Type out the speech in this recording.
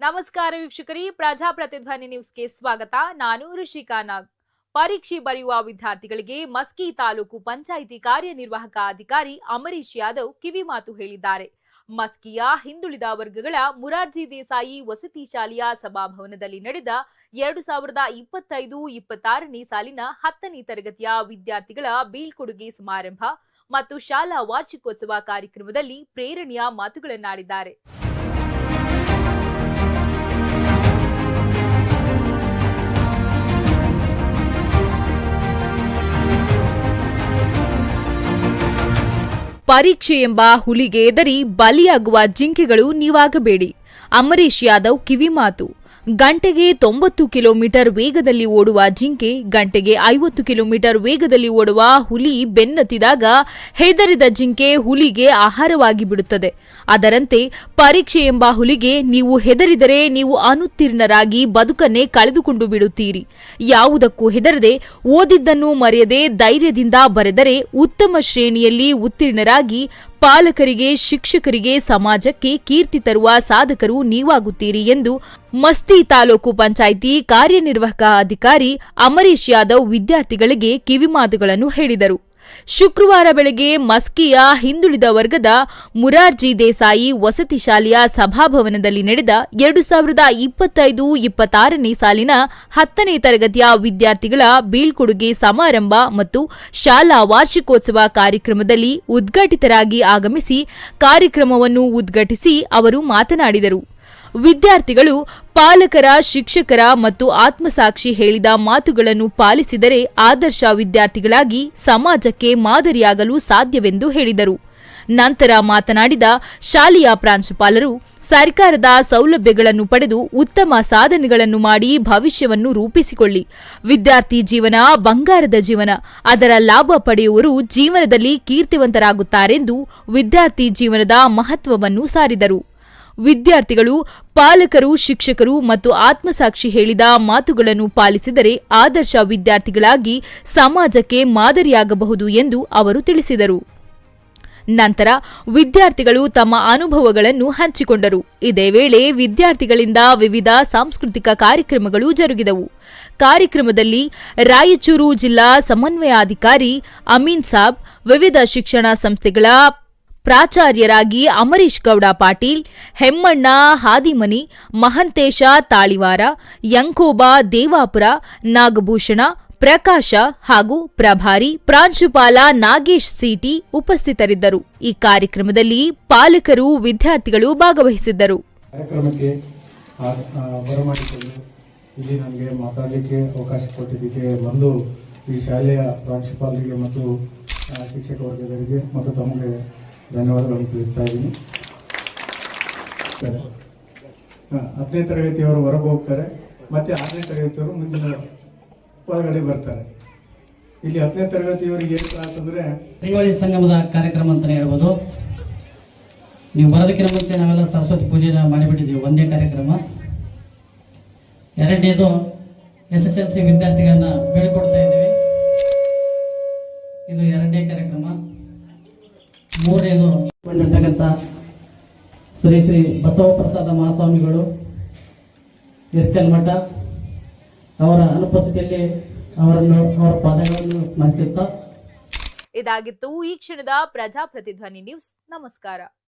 ನಮಸ್ಕಾರ ವೀಕ್ಷಕರಿ ಪ್ರಜಾಪ್ರತಿಧ್ವನಿ ನ್ಯೂಸ್ಗೆ ಸ್ವಾಗತ. ನಾನು ಋಷಿಕಾ ನಾಗ್. ಪರೀಕ್ಷೆ ಬರೆಯುವ ವಿದ್ಯಾರ್ಥಿಗಳಿಗೆ ಮಸ್ಕಿ ತಾಲೂಕು ಪಂಚಾಯಿತಿ ಕಾರ್ಯನಿರ್ವಾಹಕ ಅಧಿಕಾರಿ ಅಮರೀಶ್ ಯಾದವ್ ಕಿವಿಮಾತು ಹೇಳಿದ್ದಾರೆ. ಮಸ್ಕಿಯ ಹಿಂದುಳಿದ ವರ್ಗಗಳ ಮುರಾರ್ಜಿ ದೇಸಾಯಿ ವಸತಿ ಶಾಲೆಯ ಸಭಾಭವನದಲ್ಲಿ ನಡೆದ ಎರಡು ಸಾವಿರದ ಇಪ್ಪತ್ತೈದು ಇಪ್ಪತ್ತಾರನೇ ಸಾಲಿನ ಹತ್ತನೇ ತರಗತಿಯ ವಿದ್ಯಾರ್ಥಿಗಳ ಬೀಳ್ಕೊಡುಗೆ ಸಮಾರಂಭ ಮತ್ತು ಶಾಲಾ ವಾರ್ಷಿಕೋತ್ಸವ ಕಾರ್ಯಕ್ರಮದಲ್ಲಿ ಪ್ರೇರಣೆಯ ಮಾತುಗಳನ್ನಾಡಿದ್ದಾರೆ. ಪರೀಕ್ಷೆ ಎಂಬ ಹುಲಿಗೆ ಎದರಿ ಬಲಿಯಾಗುವ ಜಿಂಕೆಗಳು ನೀವಾಗಬೇಡಿ. ಅಮರೀಶ್ ಯಾದವ್ ಕಿವಿಮಾತು ಗಂಟೆಗೆ ತೊಂಬತ್ತು ಕಿಲೋಮೀಟರ್ ವೇಗದಲ್ಲಿ ಓಡುವ ಜಿಂಕೆ, ಗಂಟೆಗೆ ಐವತ್ತು ಕಿಲೋಮೀಟರ್ ವೇಗದಲ್ಲಿ ಓಡುವ ಹುಲಿ ಬೆನ್ನತ್ತಿದಾಗ ಹೆದರಿದ ಜಿಂಕೆ ಹುಲಿಗೆ ಆಹಾರವಾಗಿ ಬಿಡುತ್ತದೆ. ಅದರಂತೆ ಪರೀಕ್ಷೆ ಎಂಬ ಹುಲಿಗೆ ನೀವು ಹೆದರಿದರೆ ನೀವು ಅನುತ್ತೀರ್ಣರಾಗಿ ಬದುಕನ್ನೇ ಕಳೆದುಕೊಂಡು ಬಿಡುತ್ತೀರಿ. ಯಾವುದಕ್ಕೂ ಹೆದರದೆ ಓದಿದ್ದನ್ನು ಮರೆಯದೆ ಧೈರ್ಯದಿಂದ ಬರೆದರೆ ಉತ್ತಮ ಶ್ರೇಣಿಯಲ್ಲಿ ಉತ್ತೀರ್ಣರಾಗಿ ಪಾಲಕರಿಗೆ, ಶಿಕ್ಷಕರಿಗೆ, ಸಮಾಜಕ್ಕೆ ಕೀರ್ತಿ ತರುವ ಸಾಧಕರು ನೀವಾಗುತ್ತೀರಿ ಎಂದು ಮಸ್ತಿ ತಾಲೂಕು ಪಂಚಾಯಿತಿ ಕಾರ್ಯನಿರ್ವಾಹಕ ಅಧಿಕಾರಿ ಅಮರೀಶ್ ಯಾದವ್ ವಿದ್ಯಾರ್ಥಿಗಳಿಗೆ ಕಿವಿಮಾತುಗಳನ್ನು ಹೇಳಿದರು. ಶುಕ್ರವಾರ ಬೆಳಗ್ಗೆ ಮಸ್ಕಿಯ ಹಿಂದುಳಿದ ವರ್ಗದ ಮುರಾರ್ಜಿ ದೇಸಾಯಿ ವಸತಿ ಶಾಲೆಯ ಸಭಾಭವನದಲ್ಲಿ ನಡೆದ ಎರಡು ಸಾವಿರದ ಇಪ್ಪತ್ತೈದು ಇಪ್ಪತ್ತಾರನೇ ಸಾಲಿನ ಹತ್ತನೇ ತರಗತಿಯ ವಿದ್ಯಾರ್ಥಿಗಳ ಬೀಳ್ಕೊಡುಗೆ ಸಮಾರಂಭ ಮತ್ತು ಶಾಲಾ ವಾರ್ಷಿಕೋತ್ಸವ ಕಾರ್ಯಕ್ರಮದಲ್ಲಿ ಉದ್ಘಾಟಿತರಾಗಿ ಆಗಮಿಸಿ ಕಾರ್ಯಕ್ರಮವನ್ನು ಉದ್ಘಾಟಿಸಿ ಅವರು ಮಾತನಾಡಿದರು. ವಿದ್ಯಾರ್ಥಿಗಳು ಪಾಲಕರ, ಶಿಕ್ಷಕರ ಮತ್ತು ಆತ್ಮಸಾಕ್ಷಿ ಹೇಳಿದ ಮಾತುಗಳನ್ನು ಪಾಲಿಸಿದರೆ ಆದರ್ಶ ವಿದ್ಯಾರ್ಥಿಗಳಾಗಿ ಸಮಾಜಕ್ಕೆ ಮಾದರಿಯಾಗಲು ಸಾಧ್ಯವೆಂದು ಹೇಳಿದರು. ನಂತರ ಮಾತನಾಡಿದ ಶಾಲೆಯ ಪ್ರಾಂಶುಪಾಲರು, ಸರ್ಕಾರದ ಸೌಲಭ್ಯಗಳನ್ನು ಪಡೆದು ಉತ್ತಮ ಸಾಧನೆಗಳನ್ನು ಮಾಡಿ ಭವಿಷ್ಯವನ್ನು ರೂಪಿಸಿಕೊಳ್ಳಿ. ವಿದ್ಯಾರ್ಥಿ ಜೀವನ ಬಂಗಾರದ ಜೀವನ. ಅದರ ಲಾಭ ಪಡೆಯುವರು ಜೀವನದಲ್ಲಿ ಕೀರ್ತಿವಂತರಾಗುತ್ತಾರೆಂದು ವಿದ್ಯಾರ್ಥಿ ಜೀವನದ ಮಹತ್ವವನ್ನು ಸಾರಿದರು. ವಿದ್ಯಾರ್ಥಿಗಳು, ಪಾಲಕರು, ಶಿಕ್ಷಕರು ಮತ್ತು ಆತ್ಮಸಾಕ್ಷಿ ಹೇಳಿದ ಮಾತುಗಳನ್ನು ಪಾಲಿಸಿದರೆ ಆದರ್ಶ ವಿದ್ಯಾರ್ಥಿಗಳಾಗಿ ಸಮಾಜಕ್ಕೆ ಮಾದರಿಯಾಗಬಹುದು ಎಂದು ಅವರು ತಿಳಿಸಿದರು. ನಂತರ ವಿದ್ಯಾರ್ಥಿಗಳು ತಮ್ಮ ಅನುಭವಗಳನ್ನು ಹಂಚಿಕೊಂಡರು. ಇದೇ ವೇಳೆ ವಿದ್ಯಾರ್ಥಿಗಳಿಂದ ವಿವಿಧ ಸಾಂಸ್ಕೃತಿಕ ಕಾರ್ಯಕ್ರಮಗಳು ಜರುಗಿದವು. ಕಾರ್ಯಕ್ರಮದಲ್ಲಿ ರಾಯಚೂರು ಜಿಲ್ಲಾ ಸಮನ್ವಯಾಧಿಕಾರಿ ಅಮೀನ್ ಸಾಬ್, ವಿವಿಧ ಶಿಕ್ಷಣ ಸಂಸ್ಥೆಗಳ ಪ್ರಾಚಾರ್ಯರಾಗಿ ಅಮರೀಶ್ ಗೌಡ ಪಾಟೀಲ್ ಹೆಮ್ಮಣ್ಣ ಹಾದಿಮನಿ, ಮಹಂತೇಶ ತಾಳಿವಾರ, ಯಂಕೋಬ ದೇವಾಪುರ, ನಾಗಭೂಷಣ, ಪ್ರಕಾಶ ಹಾಗೂ ಪ್ರಭಾರಿ ಪ್ರಾಂಶುಪಾಲ ನಾಗೇಶ್ ಸಿಟಿ ಉಪಸ್ಥಿತರಿದ್ದರು. ಈ ಕಾರ್ಯಕ್ರಮದಲ್ಲಿ ಪಾಲಕರು, ವಿದ್ಯಾರ್ಥಿಗಳು ಭಾಗವಹಿಸಿದ್ದರು. ಇಲ್ಲಿ ನನಗೆ ಮಾತಾಡಲಿಕ್ಕೆ ಅವಕಾಶ ಕೊಟ್ಟಿದ್ದಕ್ಕೆ ಒಂದು ಈ ಶಾಲೆಯ ಪ್ರಾಂಶುಪಾಲರಿಗೆ ಮತ್ತು ಶಿಕ್ಷಕ ವರ್ಗದವರಿಗೆ ಮತ್ತು ತಮಗೆ ಧನ್ಯವಾದಗಳನ್ನು ತಿಳಿಸ್ತಾ ಇದ್ದೀನಿ. ಹತ್ತನೇ ತರಗತಿಯವರು ಹೊರಗೆ ಹೋಗ್ತಾರೆ. ಮತ್ತೆ ಆರನೇ ತರಗತಿಯವರು ಮುಂದಿನ ಒಳಗಡೆ ಬರ್ತಾರೆ. ಇಲ್ಲಿ ಹತ್ತನೇ ತರಗತಿಯವರಿಗೆ ಏನು ಕ್ಲಾಸ್ ಅಂದರೆ ತ್ರಿವಳಿ ಸಂಗಮದ ಕಾರ್ಯಕ್ರಮ ಅಂತಲೇ ಹೇಳ್ಬೋದು. ನೀವು ಬರೋದಕ್ಕಿಂತ ಮುಂಚೆ ನಾವೆಲ್ಲ ಸರಸ್ವತಿ ಪೂಜೆನ ಮಾಡಿಬಿಟ್ಟಿದ್ದೀವಿ, ಒಂದೇ ಕಾರ್ಯಕ್ರಮ. ಎರಡನೇದು ಎಸ್ ಎಸ್ ಎಲ್ ಸಿ ವಿದ್ಯಾರ್ಥಿಗಳನ್ನ ಕೊಂಡಿರ್ತಕ್ಕಂಥ ಶ್ರೀ ಶ್ರೀ ಬಸವಪ್ರಸಾದ ಮಹಾಸ್ವಾಮಿಗಳು ಮಠ, ಅವರ ಅನುಪಸ್ಥಿತಿಯಲ್ಲಿ ಅವರನ್ನು, ಅವರ ಪಾದಗಳನ್ನು ಸ್ಮರಿಸುತ್ತಾ. ಇದಾಗಿತ್ತು ಈ ಕ್ಷಣದ ಪ್ರಜಾಪ್ರತಿಧ್ವನಿ ನ್ಯೂಸ್. ನಮಸ್ಕಾರ.